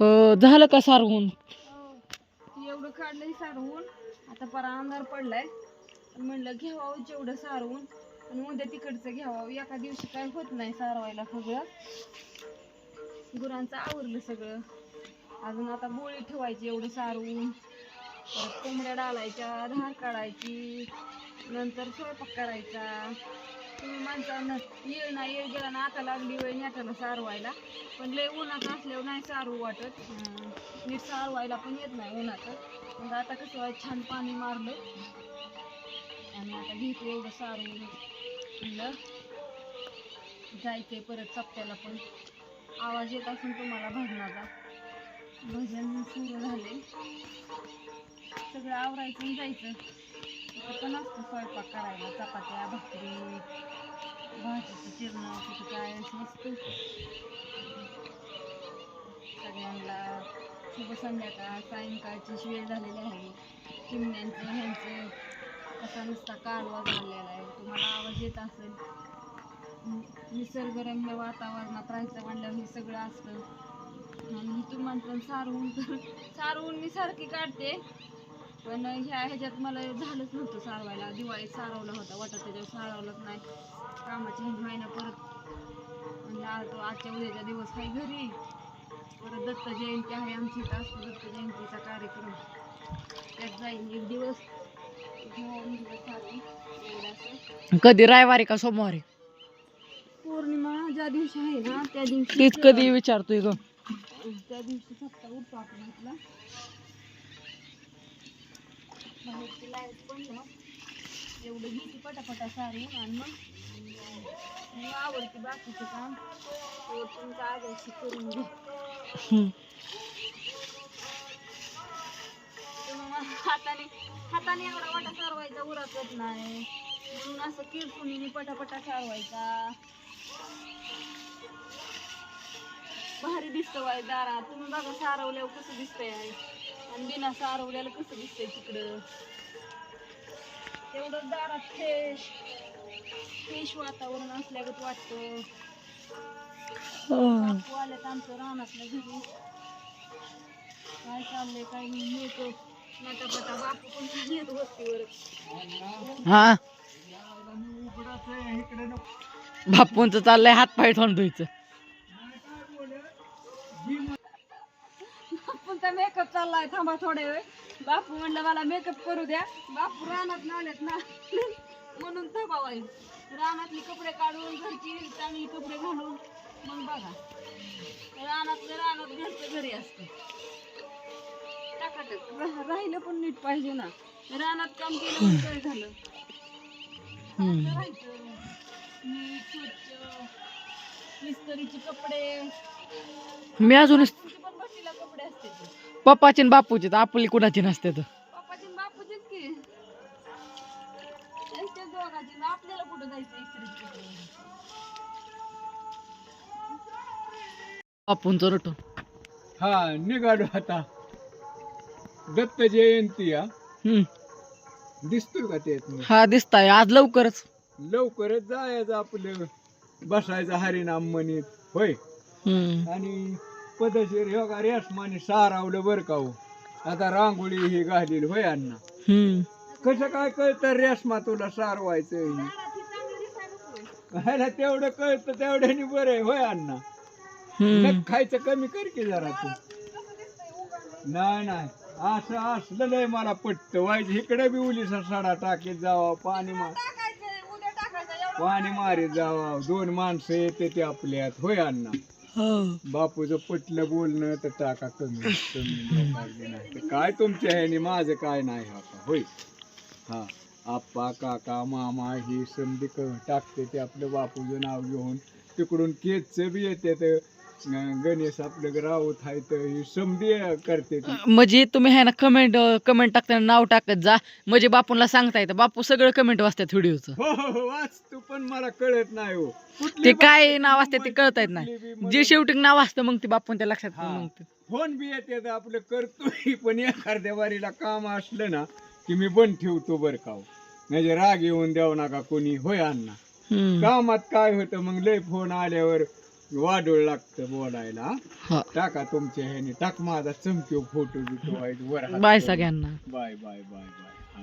हो झालं का सारवून? एवढं काढलंय सारवून. आता परा अंधार पडलाय. म्हणलं घ्यावं जेवढं सारवून. आणि उद्या तिकडचं घ्यावं. एका दिवशी काय होत नाही सारवायला सगळं. गुरांचं आवरलं सगळं. अजून आता बोळी ठेवायची एवढं सारवून. कोंबड्या डालायच्या धार काढायची. नंतर स्वयंपाक करायचा. तुम्ही माणसांना येळ ना येळ गेला ना आता लागली वेळ नेटाला सारवायला पण लय उन्हात असल्यावर नाही सारू वाटत. नीट सारवायला पण येत नाही उन्हात. मग आता कसं छान पाणी मारलं आणि आता घेते एवढं सारून. म्हणलं जायचंय परत चपट्याला पण. आवाज येत असून तुम्हाला भजनाचा. भजन सुरू झाले. सगळं आवरायचं आणि जायचं. पण असतं स्वयंपाक करायला चपात्या भाकरी. भाजीचं चिरणं तिथं काय नसतं सगळ्यांना शुभ संध्याकाळ सायंकाळची वेळ झालेली आहे चिमण्यांचं ह्यांचं असा नुसता कालवा झालेला आहे तुम्हाला आवाज येत असेल निसर्गरम्य वातावरणात राहायचं म्हणल्यावर हे सगळं असतं आणि तुम्हाला म्हणतात सारवून तर सारवून मी सारखी काढते पण ह्या ह्याच्यात मला झालंच नव्हतं सारवायला. दिवाळीत सारवला होता वाटत त्याच्यावर सारवलंच नाही. कामाच्या ह्या महिना परत म्हणजे तो आजच्या उद्याचा दिवस आहे घरी. परत दत्त जयंती आहे आमची इथं असतो दत्त जयंतीचा कार्यक्रम. त्यात जाईल एक दिवस. कधी? रविवारी का सोमवारी? पौर्णिमा ज्या दिवशी आहे ना त्या दिवशी तीच कधी विचारतोय ग. त्या दिवशी सप्ताह उठतो आपण बाहेरची लाइट पडलं एवढं घेते पटापटा सारून आणि मग आवडते बाकीचं काम. तुमचं आगायची करून घे. हाताने हाताने एवढा वाटा सारवायचा नाही. म्हणून असं किरपुनीने पटापटा सारवायचा भारी दिसतं वाय दारात. तुम्ही बघा सारवल्यावर कसं दिसतंय. आणि बिना सारवल्याला कसं दिसतंय तिकडं. तेवढं दारात फ्रेश फ्रेश वातावरण असल्यागत वाटतं. बापू आल्यात आमचं रानातल्या घरी. काय चाललंय काय मेकअप नटापटा बापू पण खाली येत वस्तीवर. हा? बापूंच चाललंय हात पाय तोंड मेकअप चाललाय थांबा थोडे वेळ. बापू म्हणलं मला मेकअप करू द्या. बापू रानात आलेत ना. म्हणून थांबावाय रानातले कपडे काढून घरची चांगली कपडे घालून. मग बघा. रानातलं रानात घरचं घरी असतं. टाकाटक. राहिलं पण नीट पाहिजे ना. रानात काम केलं काय झालं. राहायचं. नीट स्वच्छ. कपडे. मी अजून तुमची पण भट्टीला कपडे असते ते. पप्पाची आणि बापूची तर आपली कुणाची नसते तर. पप्पाची आणि बापूचीच की. त्यांच्या दोघांची ना आपल्याला कुठं जायचं इस्त्रीचे कपडे बापूंचं रटून हा निघालो आता. दत्त जयंती हा. हम्म. दिसतोय का त्यात हा दिसताय. आज लवकरच. लवकरच जायचं आपलं. बसायचं हरिनाम म्हणीत होय. आणि पदशीर का रेशमाने सारावलं बरं का हो आता रांगोळी ही घालील होय अण्णा. कसं काय कळतं रेशमा तुला सारवायचं. ह्याला तेवढं कळतं तेवढ्याने बरं आहे होय अण्णा. नख खायचं कमी कर की जरा तू. नाही नाही असं असलं नाही मला पटतं व्हायचं इकडे बी उलीसा सडा टाकीत जावा पाणी मार टाकायचंय उद्या टाकायचं एवढं पाणी मारीत जावा दोन माणसं येते ते आपल्यात. होय अण्णा? हो. बापूचं पटलं बोलणं तर टाका कमी कमी. टाकले नाही तर काय तुमच्या ह्याने? माझं काय नाही आता. होय. हा. आप्पा काका मामा ही संधी क टाकते ते आपलं बापूचं नाव घेऊन. तिकडून केचचं बी येते तर गणेश आपलं राऊत आहे तर ही समधी करते ती. म्हणजे तुम्ही ह्या ना कमेंट कमेंट टाकताना नाव टाकत जा. म्हणजे बापूला सांगता येतं. बापू सगळं कमेंट वाचतात व्हिडिओचं. हो हो हो वाच तू पण मला कळत नाही हो. कुठली ते काय नाव असते ते कळता येत बी नाही जे शेवटी नाव असतं मग ते बापूंच्या लक्षात हा. मग ते. फोन बी येते तर आपलं करतोय पण एखाद्या वारीला काम असलं ना की मी बंद ठेवतो बरं का हो. म्हणजे राग येऊन द्यावं नका कोणी. होय अण्णा. हम्म. कामात काय होतं? मग लय फोन आल्यावर वाढोळ लागतं बोलायला हा? टाका तुमच्या ह्याने टाक माझा चमकीव फोटो बिटो वर हात बाय करून. सगळ्यांना बाय बाय बाय बाय हा